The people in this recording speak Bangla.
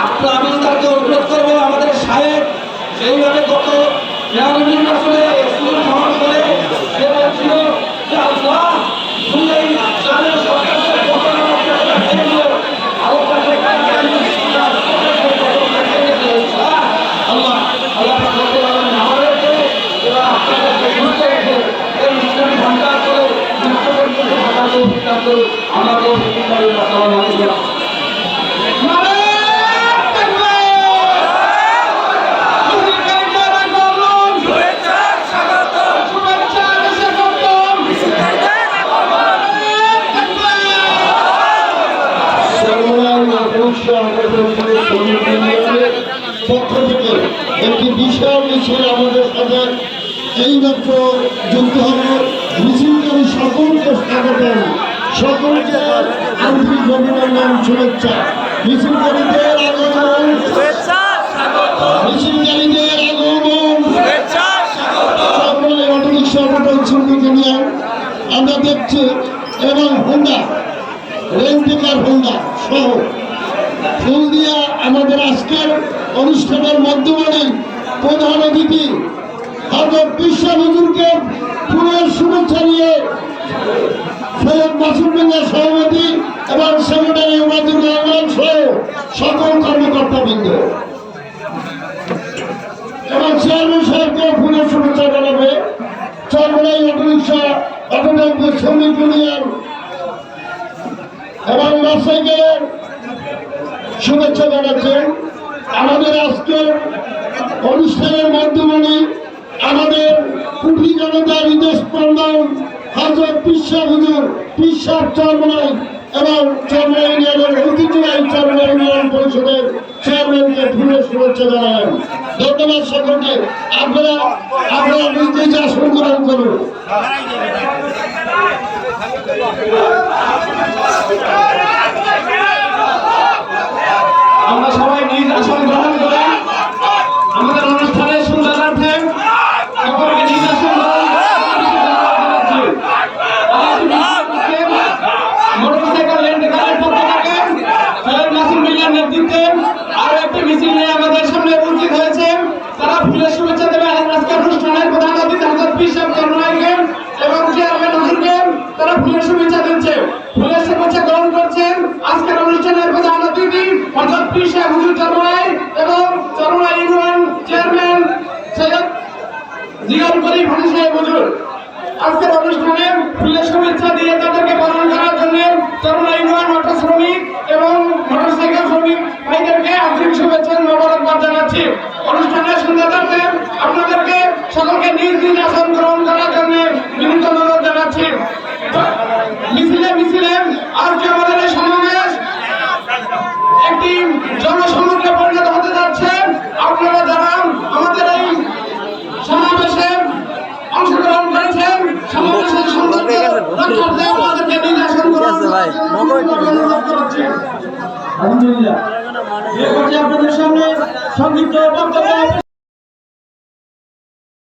আপনার আমি তাকে অনুরোধ করব আমাদের সাহেব সেইভাবে গত আসলে ভ্রমণ করে সে বলছিল যে আল্লাহ তুমি পক্ষ থেকে একটি বিশাল মিছিল আমাদের সাথে এইমাত্র যুক্ত হল মিছিলকারী সকলকে স্বাগতম। সকলকে আন্তরিক অভিনন্দন শুভেচ্ছা। মিছিলকারীদের আগমন। মিছিলকারীদের আগমন। সকলে অটোরিক্সা মোটর শ্রমিক আমরা দেখছি এবং হোন্ডা রেন্টিকার হোন্ডা সহ ফুল দিয়া আমাদের আজকের অনুষ্ঠানের মধ্যমণি প্রধান অতিথি হজরত বিশ্ব হুজুরকে ফুলের শুভেচ্ছা নিয়ে সৈয়দ মাসুদুল্লাহ সভাপতি এবং সেক্রেটারি ওবায়দুর রহমান সহ সকল কর্মকর্তাবৃন্দ। এবং চেয়ারম্যান সাহেবকে ফুলের শুভেচ্ছা জানাবে। চরমলাই অটোরিক্সা অটোডেম্পো শ্রমিক ইউনিয়ন এবং মোটরসাইকেলের শুভেচ্ছা জানাচ্ছেন আমাদের আজকের অনুষ্ঠানের মাধ্যমে আমাদের কুটি জনতা হৃদয় স্পন্দন হাজর পিসা হুজুর পিসাব চরমনাই এবং চরমনাই ইউনিয়নের ঐতিহ্যবাহী চরমনাই ইউনিয়ন পরিষদের চেয়ারম্যানকে ফুলের শুভেচ্ছা জানালেন ধন্যবাদ সকলকে। আপনারা আপনারা নিজ নিজ আসন গ্রহণ করুন। আমরা সবাই নিজ আসন গ্রহণ করে আমাদের অনুষ্ঠানের সুন্দরার্থে সকলকে নিজ আসন গ্রহণ করে মোটরসাইকেল রেন্টাকারের পক্ষ থেকে সৈয়দ নাসির মিল্লার নেতৃত্বে আরও একটি মিছিল নিয়ে আমাদের সামনে উপস্থিত হয়েছে তারা ফুলের শুভেচ্ছা দেবে আজকের অনুষ্ঠানের প্রধান অতিথি হাজর পিসাব জন্মাইকে এবং চেয়ারম্যান হুজুরকে তারা ফুলের শুভেচ্ছা দিচ্ছে ফুলের গ্রহণ করছেন। আজকের অনুষ্ঠানের প্রধান অতিথি হজরত পিসাব হুজুর জন্মাই এবং চরমাই ইউনিয়ন চেয়ারম্যান সৈয়দ জিয়াউল করিম হাজি সাহেব হুজুর। আজকের অনুষ্ঠানে ফুলের শুভেচ্ছা দিয়ে তাদেরকে বরণ করার জন্য তরুণ ইউনিয়ন অটো শ্রমিক এবং মোটরসাইকেল শ্রমিক ভাইদেরকে আন্তরিক শুভেচ্ছা মোবারকবাদ জানাচ্ছি। অনুষ্ঠানের সুন্দরতাতে আপনাদেরকে সকলকে নিজ নিজ আসন গ্রহণ করার জন্য বিনীত অনুরোধ জানাচ্ছি মিছিলে মিছিলে আজকে আমাদের এই সমাবেশ একটি জনসমুদ্রে পরিণত হতে যাচ্ছে আপনারা যারা আমাদের এই সমাবেশে অংশগ্রহণ করেছেন সমাবেশের সৌন্দর্য ভাই, করছি। আলহামদুলিল্লাহ আপনাদের সামনে সংক্ষিপ্ত বক্তব্য